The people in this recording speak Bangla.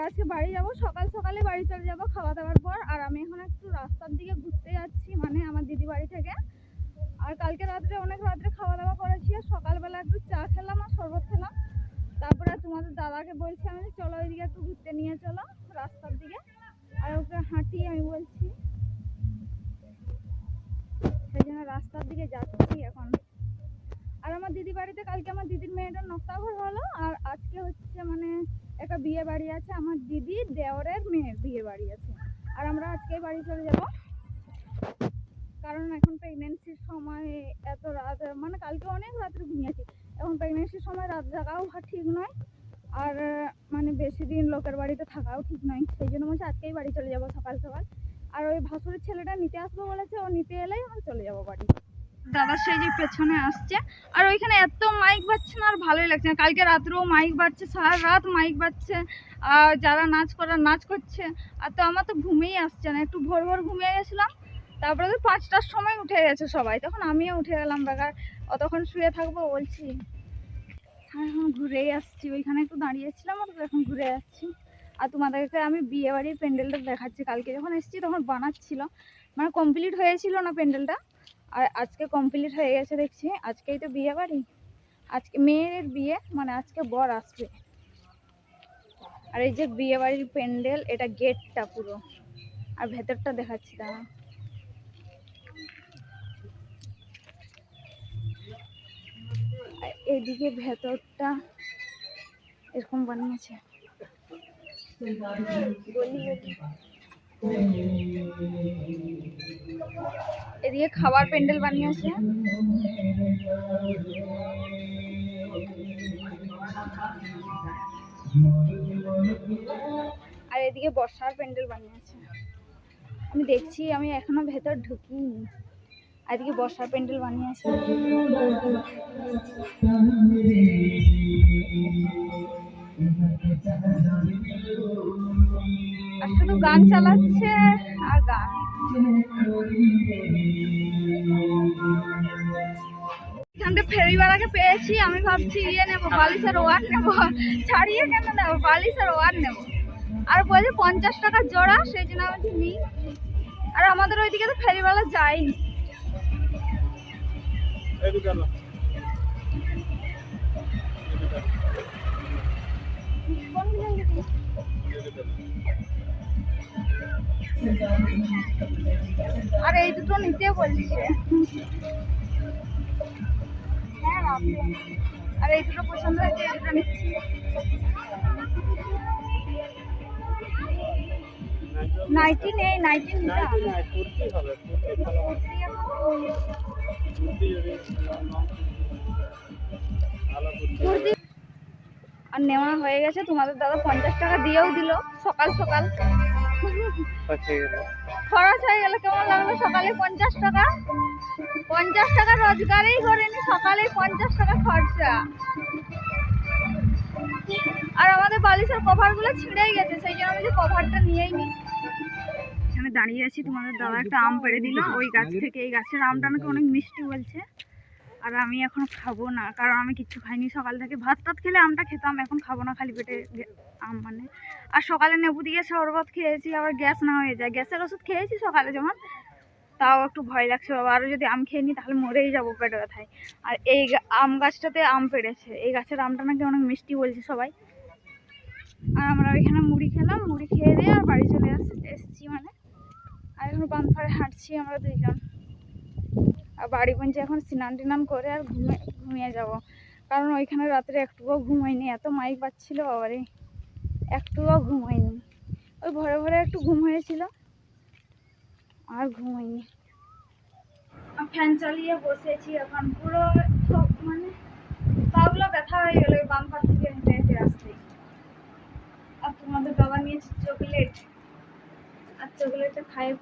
আমরা আজকে বাড়ি যাব, সকাল সকালে বাড়ি চলে যাব খাওয়া দাওয়ার পর। আর আমি এখন একটু রাস্তার দিকে ঘুরতে যাচ্ছি মানে আমার দিদি বাড়ি থেকে। আর কালকে রাত্রে, অনেক রাত্রে খাওয়া দাওয়া করেছি, আর সকালবেলা একটু চা খেলাম আর শরবত খেলাম। তারপরে তোমাদের দাদাকে বলছি আমি, চলো ওইদিকে একটু ঘুরতে নিয়ে চলো রাস্তার দিকে। আর ওকে হাঁটি আমি বলছি সেই জন্য রাস্তার দিকে যাচ্ছি এখন আর আমার দিদি বাড়িতে, কালকে আমার দিদির মেয়েটার নক্তাঘর হলো, আর আজকে হচ্ছে মানে একটা বিয়ে বাড়ি আছে আমার দিদি, দেওরের মেয়ের বিয়ে বাড়ি আছে। আর আমরা আজকে বাড়ি চলে যাব। কারণ এখন প্রেগনেন্সির সময় এত রাত মানে কালকে অনেক রাত্রে ঘুমিয়েছি। এখন প্রেগনেন্সির সময় রাত জাগাও ঠিক নয়, আর মানে বেশি দিন লোকের বাড়িতে থাকাও ঠিক নয়। সেই জন্য বলছি আজকেই বাড়ি চলে যাব সকাল সকাল। আর ওই ভাসুরের ছেলেটা নিতে আসব বলেছে, ও নিতে এলেই আমরা চলে যাব বাড়ি। দাদা সেই যে পেছনে আসছে। আর ওইখানে এত মাইক বাজছে না, আর ভালোই লাগছে না। কালকে রাত্রেও মাইক বাজছে, সারা রাত মাইক বাজছে, আর যারা নাচ করার নাচ করছে। আর তো আমার তো ঘুমেই আসছে না, একটু ভোর ভোর ঘুমিয়ে গেছিলাম। তারপরে তো পাঁচটার সময় উঠে গেছে সবাই। তখন আমিও উঠে গেলাম বেকার, অতক্ষণ শুয়ে থাকব বলছি। আর এখন ঘুরেই আসছি, ওইখানে একটু দাঁড়িয়েছিলাম, আর এখন ঘুরে আসছি। আর তোমাদেরকে আমি বিয়ে বাড়ির প্যান্ডেলটা দেখাচ্ছি। কালকে যখন এসেছি তখন বানাচ্ছিল। মানে কমপ্লিট হয়েছিল না প্যান্ডেলটা? আর আজকে কমপ্লিট হয়ে গেছে দেখছি, আজকেই তো বিয়ে বাড়ি? আজকে মেয়ের বিয়ে মানে আজকে বর আসবে। আর এই যে বিয়ে বাড়ির প্যান্ডেল, এটা গেটটা পুরো। আর ভেতরটা দেখাচ্ছি আর এদিকে ভেতরটা এরকম বানিয়েছে। এদিকে খাবার প্যান্ডেল বানিয়েছে। আর এদিকে বর্ষার প্যান্ডেল বানিয়েছে। আমি দেখছি, আমি এখনও ভেতর ঢুকিনি। আর এদিকে বর্ষার প্যান্ডেল বানিয়েছে। শুধু গান চালাচ্ছে আর গান। এখানটা ফেরিওয়ালাকে পেয়েছি, আমি ভাবছি ইয়ে নেব, বালিশের ওয়ার নেব। ছাড়িয়ে কেন নেব? বালিশের ওয়ার নেব। আর বলছে পঞ্চাশ টাকা জোড়া, সেই জন্য আমি নিই। আর আমাদের ওইদিকে তো ফেরিওয়ালা যায়নি। আর এই দুটো নিতে বলছে। হ্যাঁ আর এই দুটো পছন্দ হয়েছে এই দুটো নিচ্ছি। নাইটি নেই নাইটি নিতে হবে কুর্তি কুর্তি আর নেওয়া হয়ে গেছে। তোমাদের দাদা পঞ্চাশ টাকা দিয়েও দিল। সকাল সকাল। খরচ হয়ে গেল কেমন লাগল? সকালে পঞ্চাশ টাকা। পঞ্চাশ টাকা রোজগারই করেনি সকালে পঞ্চাশ টাকা খরচা। আর আমাদের বালিশের কভারগুলো ছিঁড়েই গেছে সেই জন্য আমি যে কভারটা নিয়েই নি। এখানে দাঁড়িয়ে আছি তোমাদের দাদা একটা আম পেড়ে দিল। ওই গাছ থেকে এই গাছের আমটা নাকি অনেক মিষ্টি বলছে। আর আমি এখন খাব না, কারণ আমি কিচ্ছু খাইনি। সকাল থেকে ভাত টাত খেলে আমটা খেতাম, এখন খাব না খালি পেটে আম মানে। আর সকালে নেবু দিয়ে শরবত খেয়েছি, আবার গ্যাস না হয়ে যায়। গ্যাসের ওষুধ খেয়েছি সকালে যেমন তাও একটু ভয় লাগছে। বাবা আরও যদি আম খেয়ে নিই তাহলে মরেই যাব পেটে ব্যথায়। আর এই আম গাছটাতে আম পেড়েছে। এই গাছের আমটা নাকি অনেক মিষ্টি বলছে সবাই। আর আমরা ওইখানে মুড়ি খেলাম, মুড়ি খেয়ে দিয়ে আর বাড়ি চলে এসছি মানে। আর এখন বানফারে হাঁটছি আমরা দুইজন। আর বাড়ি পৌঁছে এখন স্নান টিনান করে আর ঘুমে, ঘুমিয়ে যাব। কারণ ওইখানে রাত্রে একটুও ঘুম হয়নি। এত মাইক পাচ্ছিল বাবারে। একটুও ঘুম হয়নি। ওই ভোরে ভোরে একটু ঘুম হয়েছিল, আর ঘুম হয়নি। ফ্যান চালিয়ে বসেছি এখন। পুরো সব মানে পাগুলো ব্যথা হয়ে গেল বাম পাশ থেকে হেঁটে হেঁটে আসতে আর তোমাদের বাবা নিয়েছে চকলেট আর চকলেটটা খায়